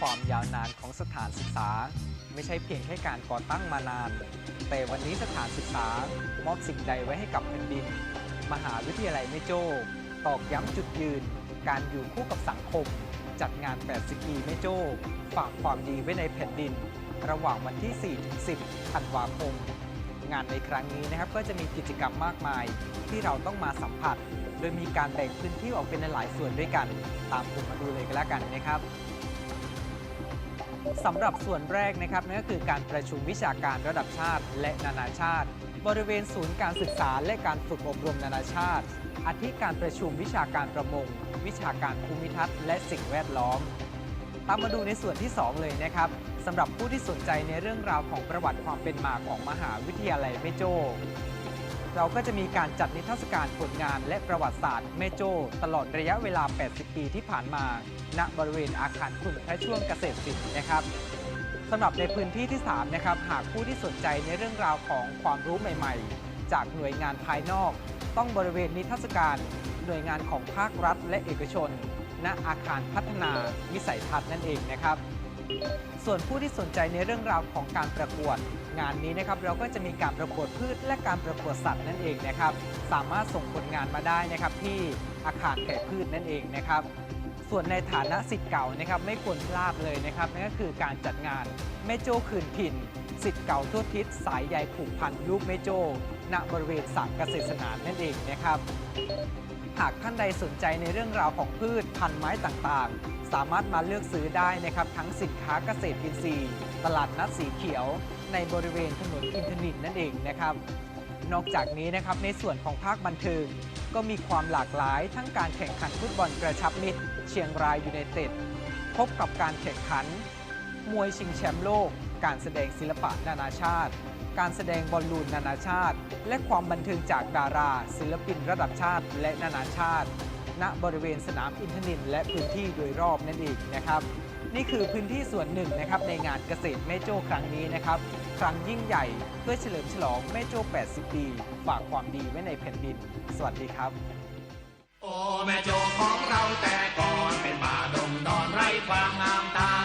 ความยาวนานของสถานศึกษา ไม่ใช่เพียงแค่การก่อตั้งมานาน แต่วันนี้สถานศึกษามอบสิ่งใดไว้ให้กับแผ่นดิน มหาวิทยาลัยแม่โจ้ตอกย้ำจุดยืน การอยู่คู่กับสังคม จัดงาน 80 ปีแม่โจ้ฝากความดีไว้ในแผ่นดิน ระหว่างวันที่4ถึง10 ธันวาคม งานในครั้งนี้นะครับก็จะมีกิจกรรมมากมาย ที่เราต้องมาสัมผัส โดยมีการแบ่งพื้นที่ออกเป็นหลายส่วนด้วยกัน ตามผมมาดูเลยก็แล้วกันนะครับ สำหรับส่วนแรกนะครับนั่นก็คือการประชุมวิชาการระดับชาติ และนานาชาติ บริเวณศูนย์การศึกษาและการฝึกอบรมนานาชาติอาทิการประชุมวิชาการประมง วิชาการภูมิทัศน์และสิ่งแวดล้อม ตามมาดูในส่วนที่ 2 เลยนะครับสำหรับผู้ที่สนใจในเรื่องราวของประวัติความเป็นมาของมหาวิทยาลัยแม่โจ้ เราก็จะมีการจัดนิทรรศการผลงานและประวัติศาสตร์แม่โจ้ตลอดระยะเวลา 80 ปีที่ผ่านมา ณ บริเวณอาคารคุณพระช่วงเกษตรศิลป์นะครับสำหรับในพื้นที่ที่ 3 นะครับ หากผู้ที่สนใจในเรื่องราวของความรู้ใหม่ ๆ จากหน่วยงานภายนอก ต้องบริเวณนิทรรศการหน่วยงานของภาครัฐและเอกชน ณ อาคารพัฒนาวิสัยทัศน์นั่นเองนะครับ ส่วนผู้ที่สนใจในเรื่องราวของการประกวด งานนี้นะครับเราก็จะมีการประกวดพืชและการประกวดสัตว์นั่นเองนะครับสามารถส่งผลงานมาได้นะครับที่อาคารแผ่พืชนั่นเองนะครับส่วนในฐานะสิทธิ์เก่านะครับไม่ควรพลาดเลยนะครับนั่นก็คือการจัดงานแม่โจ้คืนถิ่นสิทธิ์เก่าทั่วทิศสายใยผูกพันรูปแม่โจ้ณบริเวณสระเกษตรสนามนั่นเองนะครับ หากท่านใดสนใจในเรื่องราวของพืชพันธุ์ไม้ต่างๆ สามารถมาเลือกซื้อได้นะครับ ทั้งสินค้าเกษตรอินทรีย์ ตลาดนัดสีเขียว ในบริเวณถนนอินทนิตนั่นเองนะครับ นอกจากนี้นะครับในส่วนของภาคบันเทิง ก็มีความหลากหลายทั้งการแข่งขันฟุตบอลกระชับมิตร เชียงรายยูไนเต็ดพบกับการแข่งขัน มวยชิงแชมป์โลก การแสดงศิลปะนานาชาติ การแสดงบอลลูนนานาชาติ และความบันเทิงจากดารา ศิลปินระดับชาติและนานาชาติ ณบริเวณสนามอินทนินและพื้นที่โดยรอบนั่นเองนะครับนี่คือพื้นที่ส่วนหนึ่งนะครับในงานเกษตรแม่โจ้ครั้งนี้นะครับ ครั้งยิ่งใหญ่เพื่อเฉลิมฉลองแม่โจ้ 80 ปี ฝากความดีไว้ในแผ่นดิน สวัสดีครับ โอ้แม่โจของเราแต่ก่อนเป็นป่าดงดอนไร้ความงามตา